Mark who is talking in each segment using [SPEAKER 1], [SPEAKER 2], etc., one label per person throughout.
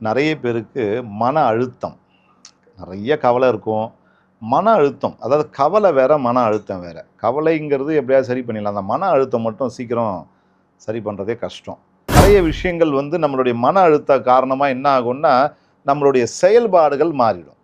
[SPEAKER 1] நிறைய பேருக்கு மன அழுத்தம். நிறைய கவலை இருக்கும். மன அழுத்தம். அதாவது கவலை வேற மன அழுத்தம் வேறு. கவலைங்கிறது எப்படியாவது சரி பண்ணிடலாம். அந்த மன அழுத்தம் மட்டும் சீக்கிரம் சரி பண்ணுறதே கஷ்டம். நிறைய விஷயங்கள் வந்து நம்மளுடைய மன அழுத்த காரணமாக என்ன ஆகும்னா நம்மளுடைய செயல்பாடுகள் மாறிடும்.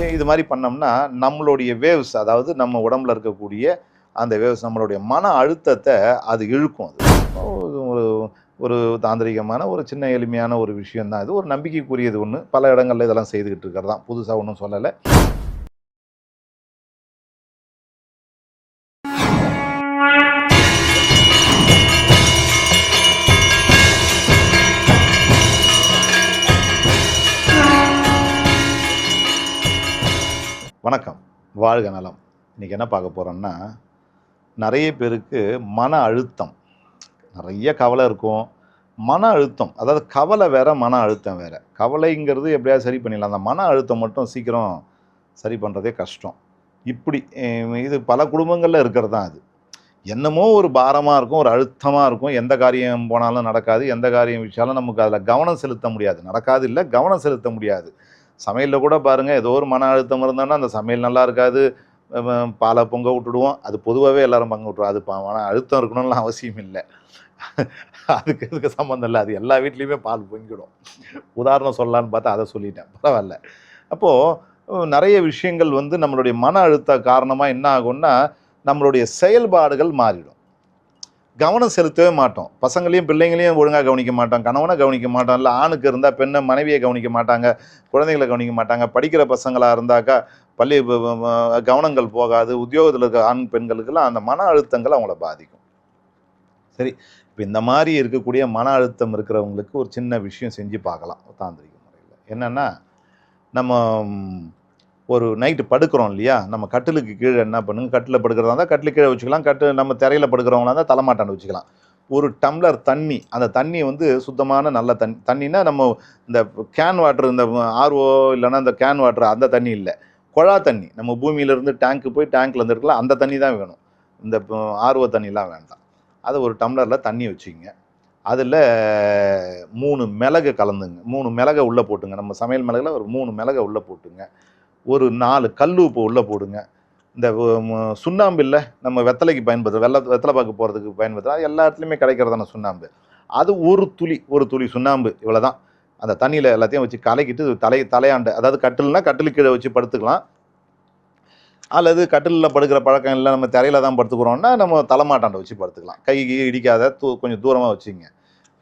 [SPEAKER 1] ஏன் இது மாதிரி பண்ணோம்னா நம்மளுடைய வேவ்ஸ் அதாவது நம்ம உடம்புல இருக்கக்கூடிய அந்த வேவ்ஸ் நம்மளுடைய மன அழுத்தத்தை அது இழுக்கும் அது. ஒரு- ஒரு தாந்திரிகமான ஒரு சின்ன எளிமையான ஒரு விஷயம் தான் இது ஒரு நம்பிக்கைக்குரியது ஒன்று பல இடங்களில் இதெல்லாம் செய்துக்கிட்டு இருக்கிறது தான். புதுசாக ஒன்றும் சொல்லலை. வணக்கம். வாழ்க நலம். இன்றைக்கி என்ன பார்க்க போகிறோன்னா நிறைய பேருக்கு மன அழுத்தம். நிறைய கவலை இருக்கும். மன அழுத்தம் அதாவது கவலை வேற மன அழுத்தம் வேற. கவலைங்கிறது எப்படியாவது சரி பண்ணிடலாம். அந்த மன அழுத்தம் மட்டும் சீக்கிரம் சரி பண்ணுறதே கஷ்டம். இப்படி இது பல குடும்பங்களில் இருக்கிறது தான் அது. என்னமோ ஒரு பாரமாக இருக்கும் ஒரு அழுத்தமாக இருக்கும். எந்த காரியம் போனாலும் நடக்காது எந்த காரியம் வச்சாலும் நமக்கு அதில் கவனம் செலுத்த முடியாது. நடக்காது இல்லை கவனம் செலுத்த முடியாது. சமையலில் கூட பாருங்கள் ஏதோ ஒரு மன அழுத்தம் இருந்தோன்னா அந்த சமையல் நல்லா இருக்காது. பாலை பொங்க விட்டுடுவோம். அது பொதுவாகவே எல்லாரும் பங்கு விட்டுருவோம். அது மன அழுத்தம் இருக்கணும்லாம் அவசியம் இல்லை. அதுக்கு இதுக்கு சம்மந்தம் இல்லை. அது எல்லா வீட்லேயுமே பால் பொங்கிடும். உதாரணம் சொல்லலான்னு பார்த்தா அதை சொல்லிட்டேன். பரவாயில்ல. அப்போது நிறைய விஷயங்கள் வந்து நம்மளுடைய மன அழுத்த காரணமாக என்ன ஆகும்னா நம்மளுடைய செயல்பாடுகள் மாறிடும். கவனம் செலுத்தவே மாட்டோம். பசங்களையும் பிள்ளைங்களையும் ஒழுங்காக கவனிக்க மாட்டோம். கணவனை கவனிக்க மாட்டோம். இல்லை ஆணுக்கு இருந்தால் பெண்ணை மனைவியை கவனிக்க மாட்டாங்க. குழந்தைங்களை கவனிக்க மாட்டாங்க. படிக்கிற பசங்களாக இருந்தாக்கா பள்ளி கவனங்கள் போகாது. உத்தியோகத்தில் இருக்க ஆண் பெண்களுக்கெல்லாம் அந்த மன அழுத்தங்கள் அவங்கள பாதிக்கும். சரி. இப்போ இந்த மாதிரி இருக்கக்கூடிய மன அழுத்தம் இருக்கிறவங்களுக்கு ஒரு சின்ன விஷயம் செஞ்சு பார்க்கலாம் தாந்திரிக முறையில். என்னென்னா நம்ம ஒரு நைட்டு படுக்கிறோம் இல்லையா? நம்ம கட்டிலுக்கு கீழே என்ன பண்ணுங்க? கட்டில் படுக்கிறதா இருந்தால் கட்டில் கீழே வச்சுக்கலாம். கட்டு நம்ம திரையில் படுக்கிறவங்களா இருந்தால் தலைமாட்டாண்டு வச்சுக்கலாம். ஒரு டம்ளர் தண்ணி அந்த தண்ணி வந்து சுத்தமான நல்ல தண்ணி தண்ணினா நம்ம இந்த கேன் வாட்டர் இந்த ஆர்ஓ இல்லைன்னா இந்த கேன் வாட்டர் அந்த தண்ணி இல்லை. குழா தண்ணி நம்ம பூமியிலேருந்து டேங்க்கு போய் டேங்க்கில் இருந்துருக்கலாம். அந்த தண்ணி தான் வேணும். இந்த ஆர்ஓ தண்ணிலாம் வேண்டாம். அதை ஒரு டம்ளரில் தண்ணி வச்சுக்கோங்க. அதில் மூணு மிளகு கலந்துங்க. மூணு மிளகை உள்ளே போட்டுங்க. நம்ம சமையல் மிளகில் ஒரு மூணு மிளகை உள்ளே போட்டுங்க. ஒரு நாலு கல் உப்பு உள்ளே போடுங்க. இந்த சுண்ணாம்பில் சுண்ணாம்பு இல்லை நம்ம வெத்தலைக்கு பயன்படுத்துகிறோம் வெள்ளை வெத்தலை பாக்கு போகிறதுக்கு பயன்படுத்துகிறோம் அது எல்லா இடத்துலையுமே கிடைக்கிறதான சுண்ணாம்பு. அது ஒரு துளி ஒரு துளி சுண்ணாம்பு இவ்வளோ தான் அந்த தண்ணியில் எல்லாத்தையும் வச்சு கலக்கிட்டு தலை தலையாண்ட அதாவது கட்டில்னா கட்டில் கீழே வச்சு படுத்துக்கலாம். அல்லது கட்டிலில் படுக்கிற பழக்கம் இல்லை நம்ம தரையில் தான் படுத்துக்கிறோம்னா நம்ம தலைமாட்டாண்ட வச்சு படுத்துக்கலாம். கை கை இடிக்காத தூ கொஞ்சம் தூரமாக வச்சுங்க.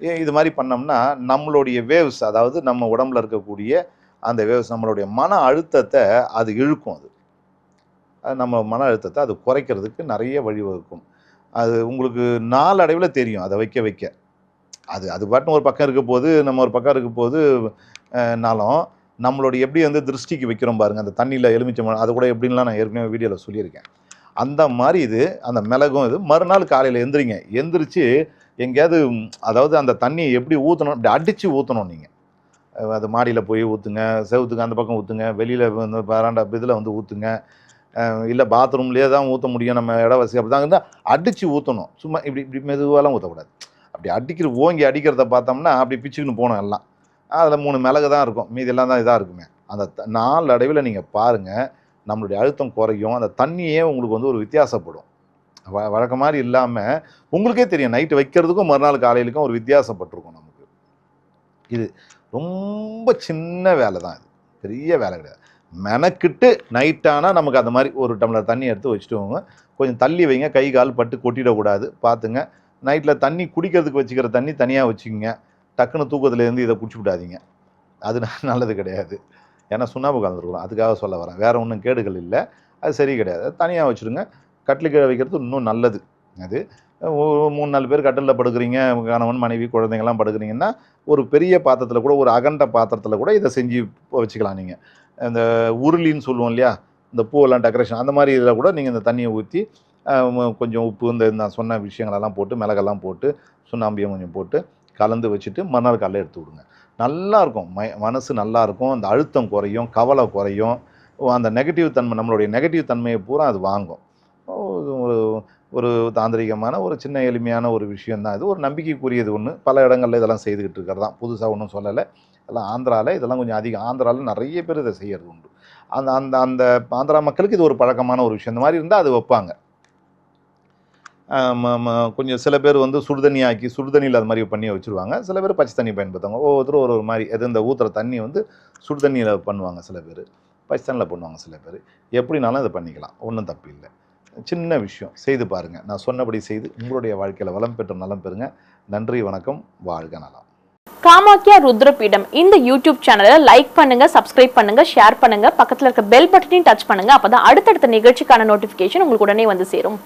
[SPEAKER 1] ஏ- இது மாதிரி பண்ணோம்னா நம்மளுடைய வேவ்ஸ் அதாவது நம்ம உடம்புல இருக்கக்கூடிய அந்த வேவ்ஸ் நம்மளுடைய மன அழுத்தத்தை அது இழுக்கும் அது. அது நம்ம மன அழுத்தத்தை அது குறைக்கிறதுக்கு நிறைய வழிவகுக்கும். அது உங்களுக்கு நாளடைவில் தெரியும் அதை வைக்க வைக்க. அது அது பாட்டுன்னு ஒரு பக்கம் இருக்க போது நம்ம ஒரு பக்கம் இருக்க போது நாளும் நம்மளோட எப்படி வந்து திருஷ்டிக்கு வைக்கிறோம் பாருங்க அந்த தண்ணியில் எலுமிச்சம்பழம் அது கூட எப்படின்லாம் நான் ஏற்கனவே வீடியோவில் சொல்லியிருக்கேன். அந்த மாதிரி இது அந்த மிளகும் இது மறுநாள் காலையில் எந்திரிங்க. எந்திரிச்சு எங்கேயாவது அதாவது அந்த தண்ணியை எப்படி ஊற்றணும் அப்படி அடித்து ஊற்றணும் நீங்கள் அது மாடியில் போய் ஊற்றுங்க செவுத்துக்கு அந்த பக்கம் ஊற்றுங்க வெளியில் வந்து பராண்டா இதில் வந்து ஊற்றுங்க இல்லை பாத்ரூம்லேயே தான் ஊற்ற முடியும் நம்ம இட வசதி அப்படி தான் இருந்தால் அடித்து ஊற்றணும் சும்மா இப்படி இப்படி மெதுவாலாம் ஊற்றக்கூடாது அப்படி அடிக்கிற ஓங்கி அடிக்கிறத பார்த்தோம்னா அப்படி பிச்சுக்கின்னு போகணும் எல்லாம். அதில் மூணு மிளகு தான் இருக்கும். மீதியெல்லாம் தான் இதாக இருக்குமே. அந்த த- நாள் அடைவில் நீங்கள் பாருங்கள் நம்மளுடைய அழுத்தம் குறையும். அந்த தண்ணியே உங்களுக்கு வந்து ஒரு வித்தியாசப்படும். வ வழக்க மாதிரி இல்லாமல் உங்களுக்கே தெரியும். நைட்டு வைக்கிறதுக்கும் மறுநாள் காலையிலுக்கும் ஒரு வித்தியாசப்பட்டிருக்கும் நமக்கு. இது ரொம்ப சின்ன வேலை தான் இது. பெரிய வேலை கிடையாது. மெனக்கிட்டு நைட்டானால் நமக்கு அந்த மாதிரி ஒரு டம்ளர் தண்ணி எடுத்து வச்சுட்டு கொஞ்சம் தள்ளி வைங்க. கை கால் பட்டு கொட்டிடக்கூடாது. பார்த்துங்க நைட்டில் தண்ணி குடிக்கிறதுக்கு வச்சுக்கிற தண்ணி தனியாக வச்சுக்கோங்க. டக்குன்னு தூக்கத்துலேருந்து இதை குடிச்சு விடாதீங்க. அது நல்லது கிடையாது. ஏன்னா சுண்ணாம்பு கலந்துருக்கலாம் அதுக்காக சொல்ல வரேன். வேறு ஒன்றும் கேடுகள் இல்லை. அது சரி கிடையாது. தனியாக வச்சுருங்க. கட்டில் கீழே வைக்கிறது இன்னும் நல்லது. அது மூணு நாலு பேர் கட்டிலில் படுக்கிறீங்க கணவன் மனைவி குழந்தைங்கள்லாம் படுக்கிறீங்கன்னா ஒரு பெரிய பாத்திரத்தில் கூட ஒரு அகண்ட பாத்திரத்தில் கூட இதை செஞ்சு வச்சுக்கலாம் நீங்கள் இந்த உருளின்னு சொல்லுவோம் இல்லையா? இந்த பூவெல்லாம் டெக்கரேஷன் அந்த மாதிரி இதில் கூட நீங்கள் இந்த தண்ணியை ஊற்றி கொஞ்சம் உப்பு இந்த நான் சொன்ன விஷயங்களெல்லாம் போட்டு மிளகெல்லாம் போட்டு சுண்ணாம்பியம் கொஞ்சம் போட்டு கலந்து வச்சுட்டு மறுநாள் காலையில் எடுத்து விடுங்க. நல்லாயிருக்கும் ம மனசு நல்லாயிருக்கும் அந்த அழுத்தம் குறையும் கவலை குறையும். அந்த நெகட்டிவ் தன்மை நம்மளுடைய நெகட்டிவ் தன்மையை பூரா அது வாங்கும். ஒரு ஒரு- தாந்திரிகமான ஒரு சின்ன எளிமையான ஒரு விஷயம் தான் இது ஒரு நம்பிக்கைக்குரியது ஒன்று பல இடங்களில் இதெல்லாம் செய்துக்கிட்டு இருக்கிறது தான் புதுசாக ஒன்றும் சொல்லலை. எல்லாம் ஆந்திராவில் இதெல்லாம் கொஞ்சம் அதிகம். ஆந்திராவில் நிறைய பேர் இதை செய்கிறது உண்டு. அந்த அந்த அந்த ஆந்திரா மக்களுக்கு இது ஒரு பழக்கமான ஒரு விஷயம். இந்த மாதிரி இருந்தால் அது வைப்பாங்க. கொஞ்சம் சில பேர் வந்து சுடுதண்ணி ஆக்கி சுடுதண்ணியில் அது மாதிரி பண்ணி வச்சுருவாங்க. சில பேர் பச்சை தண்ணி பயன்படுத்துவாங்க. ஒவ்வொருத்தரும் ஒரு ஒரு மாதிரி எது இந்த ஊற்றுற தண்ணி வந்து சுடுதண்ணியில் பண்ணுவாங்க சில பேர். பச்சை தண்ணியில் பண்ணுவாங்க சில பேர். எப்படினாலும் இதை பண்ணிக்கலாம். ஒன்றும் தப்பு இல்லை. சின்ன விஷயம். செய்து பாருங்கள் நான் சொன்னபடி செய்து உங்களுடைய வாழ்க்கையில் வளம் பெற்று நலம் பெறுங்க. நன்றி வணக்கம். வாழ்க நலம்.
[SPEAKER 2] காமாக்கியா ருத்ரபீடம். இந்த யூடியூப் சேனலை லைக் பண்ணுங்க சப்ஸ்கிரைப் பண்ணுங்க ஷேர் பண்ணுங்க. பக்கத்தில் இருக்க பெல் பட்டனையும் டச் பண்ணுங்க. அப்பதான் அடுத்தடுத்த நிகழ்ச்சிக்கான நோட்டிபிகேஷன் உங்களுக்கு உடனே வந்து சேரும்.